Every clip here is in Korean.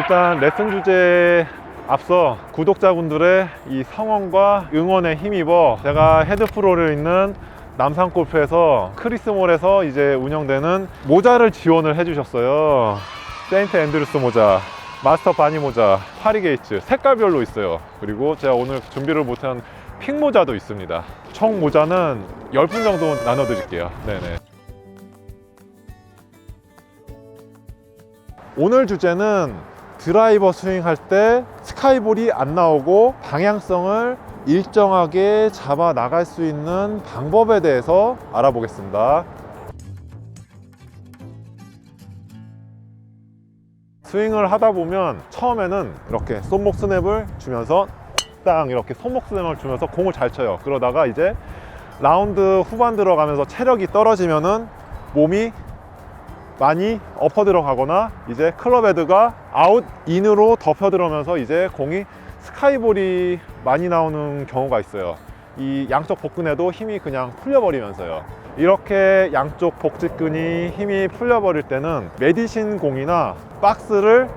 일단 레슨 주제 앞서 구독자분들의 이 성원과 응원에 힘입어 제가 헤드프로를 있는 남산골프에서 크리스몰에서 이제 운영되는 모자를 지원을 해주셨어요. 세인트 앤드루스 모자, 마스터 바니 모자, 파리 게이츠 색깔별로 있어요. 그리고 제가 오늘 준비를 못한 핑 모자도 있습니다. 총 모자는 10분 정도 나눠 드릴게요. 네네. 오늘 주제는 드라이버 스윙할 때 스카이볼이 안 나오고 방향성을 일정하게 잡아 나갈 수 있는 방법에 대해서 알아보겠습니다. 스윙을 하다 보면 처음에는 이렇게 손목 스냅을 주면서 땅 이렇게 손목 스냅을 주면서 공을 잘 쳐요. 그러다가 이제 라운드 후반 들어가면서 체력이 떨어지면은 몸이 많이 엎어 들어가거나 이제 클럽 헤드가 아웃 인으로 덮여 들어오면서 이제 공이 스카이볼이 많이 나오는 경우가 있어요. 이 양쪽 복근에도 힘이 그냥 풀려버리면서요. 이렇게 양쪽 복직근이 힘이 풀려버릴 때는 메디신 공이나 박스를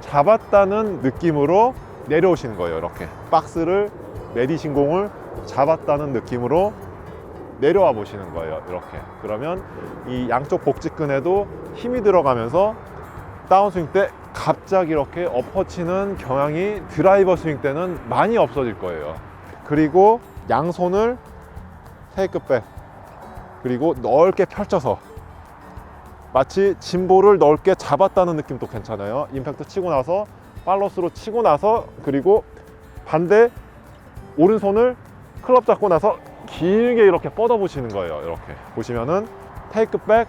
잡았다는 느낌으로 내려오시는 거예요. 이렇게 박스를 메디신 공을 잡았다는 느낌으로 내려와 보시는 거예요. 이렇게. 그러면 이 양쪽 복직근에도 힘이 들어가면서 다운스윙 때 갑자기 이렇게 엎어치는 경향이 드라이버 스윙 때는 많이 없어질 거예요. 그리고 양손을 테이크 백 그리고 넓게 펼쳐서 마치 짐볼을 넓게 잡았다는 느낌도 괜찮아요. 임팩트 치고 나서 팔로스로 치고 나서 그리고 반대 오른손을 클럽 잡고 나서 길게 이렇게 뻗어 보시는 거예요. 이렇게 보시면은 테이크백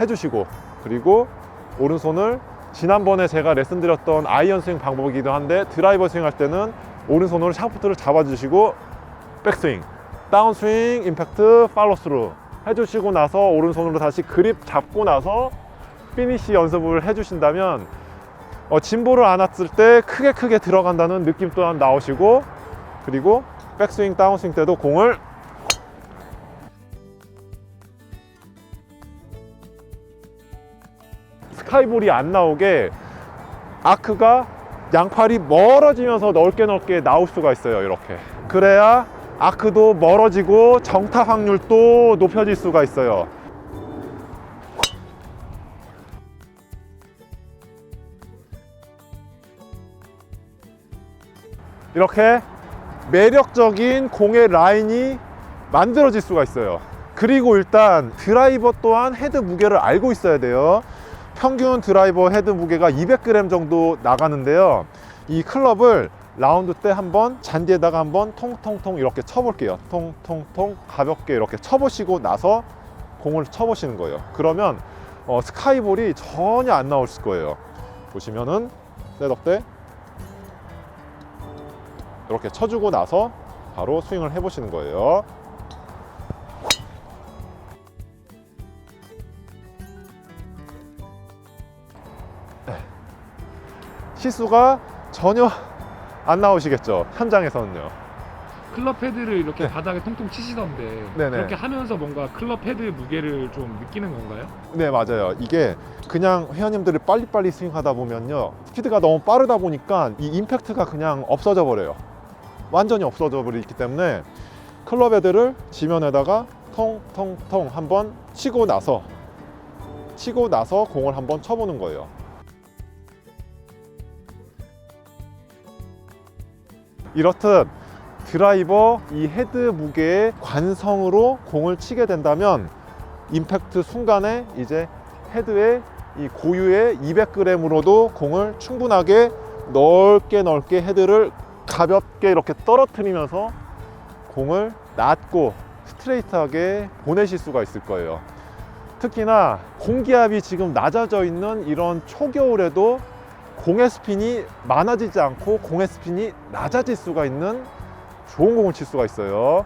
해주시고 그리고 오른손을 지난번에 제가 레슨 드렸던 아이언 스윙 방법이기도 한데 드라이버 스윙 할 때는 오른손으로 샤프트를 잡아주시고 백스윙 다운스윙 임팩트 팔로스루 해주시고 나서 오른손으로 다시 그립 잡고 나서 피니시 연습을 해주신다면 어, 짐볼을 안 왔을 때 크게 크게 들어간다는 느낌 또한 나오시고 그리고 백스윙 다운스윙 때도 공을 스카이볼이 안 나오게 아크가 양팔이 멀어지면서 넓게 넓게 나올 수가 있어요 이렇게. 그래야 아크도 멀어지고 정타 확률도 높여질 수가 있어요. 이렇게 매력적인 공의 라인이 만들어질 수가 있어요. 그리고 일단 드라이버 또한 헤드 무게를 알고 있어야 돼요 평균 드라이버 헤드 무게가 200g 정도 나가는데요. 이 클럽을 라운드 때 한번 잔디에다가 한번 통통통 이렇게 쳐볼게요. 통통통 가볍게 이렇게 쳐보시고 나서 공을 쳐보시는 거예요. 그러면 어, 스카이볼이 전혀 안 나올 거예요. 보시면은 셋업 때 이렇게 쳐주고 나서 바로 스윙을 해보시는 거예요 시수가 전혀 안 나오시겠죠 현장에서는요 클럽 헤드를 이렇게 바닥에 통통 치시던데 네. 네네. 그렇게 하면서 뭔가 클럽 헤드 무게를 좀 느끼는 건가요? 네 맞아요 이게 그냥 회원님들이 빨리빨리 스윙하다 보면요 스피드가 너무 빠르다 보니까 이 임팩트가 그냥 없어져 버려요 완전히 없어져 버리기 때문에 클럽 헤드를 지면에다가 통통통 한번 치고 나서 치고 나서 공을 한번 쳐보는 거예요 이렇듯 드라이버 이 헤드 무게의 관성으로 공을 치게 된다면 임팩트 순간에 이제 헤드의 이 고유의 200g으로도 공을 충분하게 넓게 넓게 헤드를 가볍게 이렇게 떨어뜨리면서 공을 낮고 스트레이트하게 보내실 수가 있을 거예요. 특히나 공기압이 지금 낮아져 있는 이런 초겨울에도 공의 스핀이 많아지지 않고 공의 스핀이 낮아질 수가 있는 좋은 공을 칠 수가 있어요.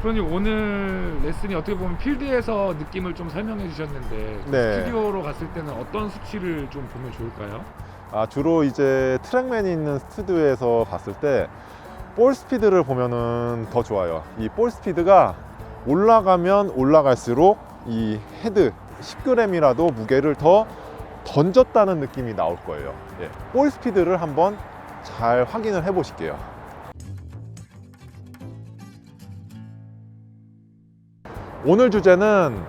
그러니 오늘 레슨이 어떻게 보면 필드에서 느낌을 좀 설명해 주셨는데 네. 스튜디오로 갔을 때는 어떤 수치를 좀 보면 좋을까요? 아, 주로 이제 트랙맨이 있는 스튜디오에서 봤을 때 볼 스피드를 보면은 더 좋아요. 이 볼 스피드가 올라가면 올라갈수록 이 헤드 10g이라도 무게를 더 던졌다는 느낌이 나올 거예요. 예, 볼 스피드를 한번 잘 확인을 해 보실게요. 오늘 주제는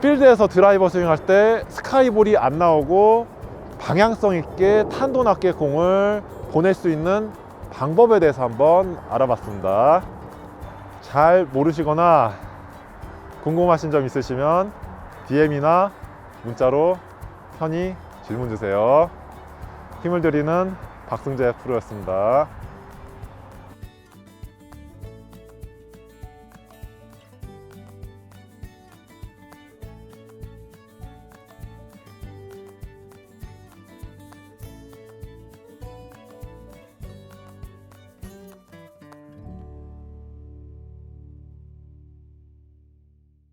필드에서 드라이버 스윙할 때 스카이볼이 안 나오고 방향성 있게 탄도 낮게 공을 보낼 수 있는 방법에 대해서 한번 알아봤습니다. 잘 모르시거나 궁금하신 점 있으시면 DM이나 문자로 편히 질문 주세요. 힘을 드리는 박승재 프로였습니다.